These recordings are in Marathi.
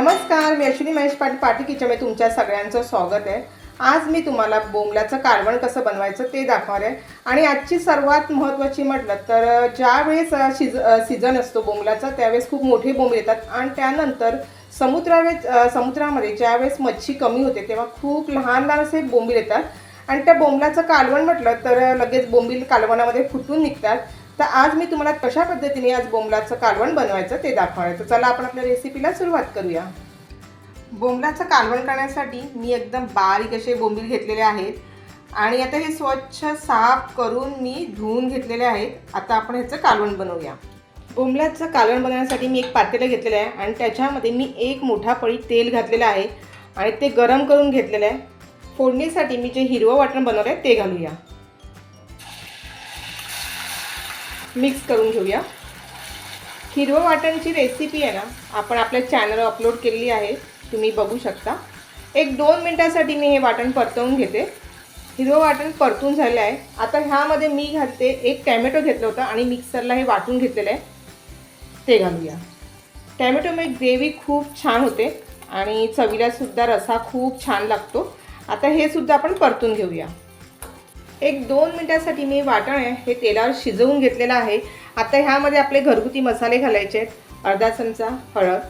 नमस्कार मी अश्विनी महेश पाटील पाटी किचनमध्ये तुमच्या सगळ्यांचं स्वागत आहे. आज मी तुम्हाला बोंबल्याचं कालवण कसं बनवायचं ते दाखवणार आहे. आणि आजची सर्वात महत्त्वाची म्हटलं तर ज्यावेळेस शिज सीझन असतो बोंबल्याचा त्यावेळेस खूप मोठे बोंब येतात. आणि त्यानंतर समुद्रावेळेस समुद्रामध्ये ज्यावेळेस मच्छी कमी होते तेव्हा खूप लहान लहान असे बोंबील येतात. आणि त्या बोंबल्याचं कालवण म्हटलं तर लगेच बोंबील कालवणामध्ये फुटून निघतात. तर आज मी तुम्हाला कशा पद्धतीने आज बोंबलाचं कालवण बनवायचं ते दाखवणार तर चला आपण आपल्या रेसिपीला सुरुवात करूया. बोंबलाचं कालवण करण्यासाठी मी एकदम बारीक असे बोंबील घेतलेले आहेत. आणि आता हे स्वच्छ साफ करून मी धुवून घेतलेले आहेत. आता आपण ह्याचं कालवण बनवूया. बोंबलाचं कालवण बनवण्यासाठी मी एक पातेलं घेतलेलं आहे आणि त्याच्यामध्ये मी एक मोठा पळी तेल घातलेलं आहे आणि ते गरम करून घेतलेलं आहे. फोडणीसाठी मी जे हिरवं वाटण बनवलं आहे ते घालूया. मिक्स करून घेऊया. हिरवं वाटणची रेसिपी आहे ना आपण आपल्या चॅनलवर अपलोड केलेली आहे तुम्ही बघू शकता. एक दोन मिनटासाठी मी हे वाटण परतवून घेते. हिरवं वाटण परतून झालं आहे. आता ह्यामध्ये मी घालते एक टॅमॅटो घेतलं होतं आणि मिक्सरला हे वाटून घेतलेलं आहे. ते घालूया. टॅमॅटोमुळे ग्रेव्ही खूप छान होते आणि चवीलासुद्धा रसा खूप छान लागतो. आता हे सुद्धा आपण परतून घेऊया. एक दोन मिनटासाठी मी वाटण आहे हे तेलावर शिजवून घेतलेलं आहे. आता ह्यामध्ये आपले घरगुती मसाले घालायचे आहेत. अर्धा चमचा हळद.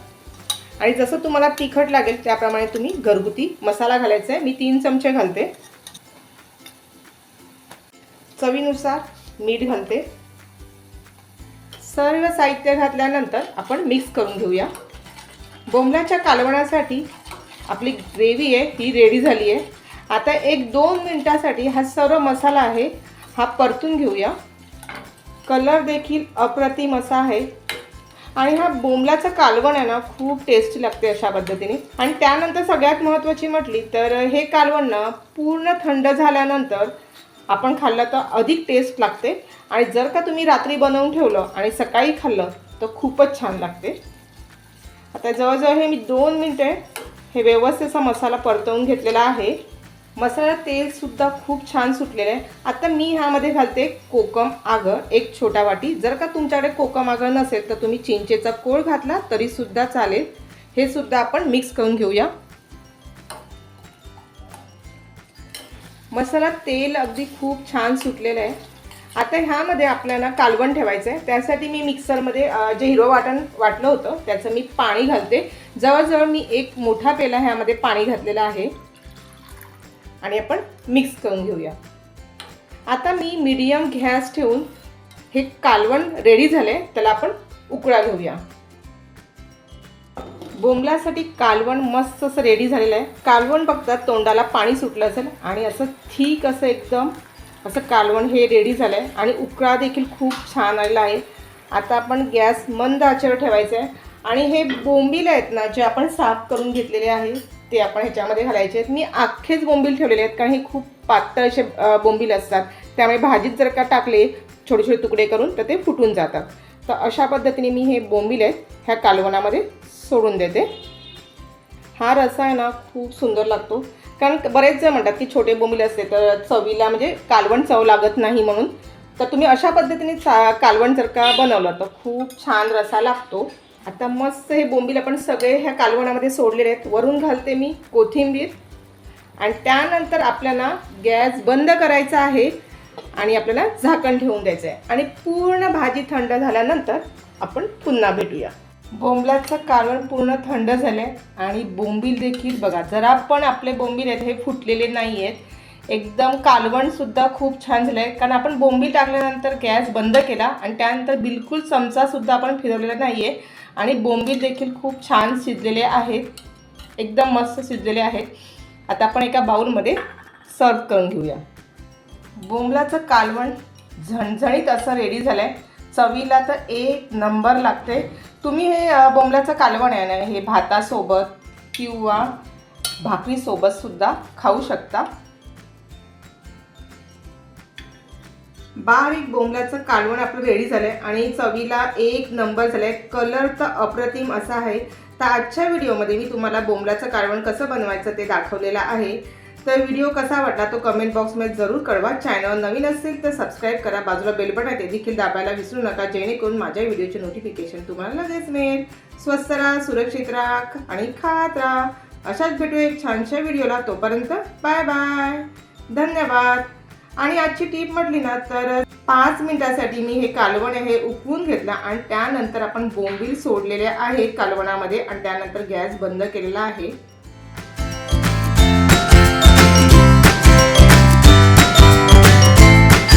आणि जसं तुम्हाला तिखट लागेल त्याप्रमाणे तुम्ही घरगुती मसाला घालायचा आहे. मी तीन चमचे घालते. चवीनुसार मीठ घालते. सर्व साहित्य घातल्यानंतर आपण मिक्स करून घेऊया. बोंबल्याच्या कालवणासाठी आपली ग्रेव्ही आहे ही रेडी झाली आहे. आता एक दोन मिनटासाठी हा सर्व मसाला आहे हा परतून घेऊया. कलर देखील अप्रतिम असा आहे. आणि हा बोंबलाचं कालवण आहे ना खूप टेस्टी लागते अशा पद्धतीने. आणि त्यानंतर सगळ्यात महत्त्वाची म्हटली तर हे कालवण ना पूर्ण थंड झाल्यानंतर आपण खाल्लं तर अधिक टेस्ट लागते. आणि जर का तुम्ही रात्री बनवून ठेवलं आणि सकाळी खाल्लं तर खूपच छान लागते. आता जवळजवळ हे मी दोन मिनटे हे व्यवस्थित असा मसाला परतवून घेतलेला आहे. मसाला तेलसुद्धा खूप छान सुटलेलं आहे. आता मी ह्यामध्ये घालते कोकम आगं एक छोटा वाटी. जर का तुमच्याकडे कोकम आगं नसेल तर तुम्ही चिंचेचा कोळ घातला तरीसुद्धा चालेल. हे सुद्धा आपण मिक्स करून घेऊया. मसाला तेल अगदी खूप छान सुटलेलं आहे. आता ह्यामध्ये आपल्याला कालवण ठेवायचं आहे त्यासाठी मी मिक्सरमध्ये जे हिरो वाटण वाटलं होतं त्याचं मी पाणी घालते. जवळजवळ मी एक मोठा पेला ह्यामध्ये पाणी घातलेलं आहे. आणि आपण मिक्स करून घेऊया. आता मी मीडियम गॅस ठेवून हे कालवण रेडी झाले त्याला आपण उकळा घेऊया. बोंबलासाठी कालवण मस्त असं रेडी झालेलं आहे. कालवण बघतात तोंडाला पाणी सुटलं असेल आणि असं ठीक असं एकदम असं कालवण हे रेडी झालं आहे आणि उकळा देखील खूप छान आलेला आहे. आता आपण गॅस मंद आचेवर ठेवायचं आहे आणि हे बोंबील आहेत ना जे आपण साफ करून घेतलेले आहे ते आपण ह्याच्यामध्ये घालायचे आहेत. मी अख्खेच बोंबील ठेवलेले आहेत कारण हे खूप पातळ असे बोंबील असतात. त्यामुळे भाजीत जर का टाकले छोटे छोटे तुकडे करून तर ते फुटून जातात. तर अशा पद्धतीने मी हे बोंबील आहेत ह्या कालवणामध्ये सोडून देते. हा रसा आहे ना खूप सुंदर लागतो. कारण बरेच जण म्हणतात की छोटे बोंबील असते तर चवीला म्हणजे कालवण चव लागत नाही म्हणून. तर तुम्ही अशा पद्धतीने चा कालवण जर का बनवलं तर खूप छान रसा लागतो. आता मस्त हे बोंबील आपण सगळे ह्या कालवणामध्ये सोडलेले आहेत. वरून घालते मी कोथिंबीर. आणि त्यानंतर आपल्याला गॅस बंद करायचा आहे आणि आपल्याला झाकण ठेवून द्यायचं आहे. आणि पूर्ण भाजी थंड झाल्यानंतर आपण पुन्हा भेटूया. बोंबलाचं कालवण पूर्ण थंड झालं आहे आणि बोंबील देखील बघा जरा पण आपले बोंबील आहेत हे फुटलेले नाही आहेत एकदम कालवणसुद्धा खूप छान झालं आहे कारण आपण बोंबी टाकल्यानंतर गॅस बंद केला आणि त्यानंतर बिलकुल चमचासुद्धा आपण फिरवलेला नाही आहे आणि बोंबी देखील खूप छान शिजलेले आहेत. एकदम मस्त शिजलेले आहेत. आता आपण एका बाउलमध्ये सर्व करून घेऊया. बोंबलाचं कालवण झणझणीत असं रेडी झालं आहे चवीला तर एक नंबर लागते. तुम्ही हे बोंबलाचं कालवण आहे ना हे भातासोबत किंवा भाकरीसोबतसुद्धा खाऊ शकता. बारीक बोंबल्याचं कालवण आपलं रेडी झालं आहे आणि चवीला एक नंबर झाला आहे कलर तर अप्रतिम असा आहे. तर आजच्या व्हिडिओमध्ये मी तुम्हाला बोंबल्याचं कालवण कसं बनवायचं ते दाखवलेलं आहे. तर व्हिडिओ कसा वाटला तो कमेंट बॉक्समध्ये जरूर कळवा. चॅनल नवीन असेल तर सबस्क्राईब करा. बाजूला बेल बटन आहे ते देखील दाबायला विसरू नका. जेणेकरून माझ्या व्हिडिओचे नोटिफिकेशन तुम्हाला लगेच मिळेल. स्वस्त राहा सुरक्षित राहा आणि खात राहा. अशाच भेटू एक छानशा व्हिडिओला तोपर्यंत बाय बाय धन्यवाद. आणि आजची टीप म्हटली ना तर पाच मिनिटासाठी मी हे कालवण हे उकवून घेतलं आणि त्यानंतर आपण बोंबील सोडलेले आहेत कालवणामध्ये आणि त्यानंतर गॅस बंद केलेला आहे.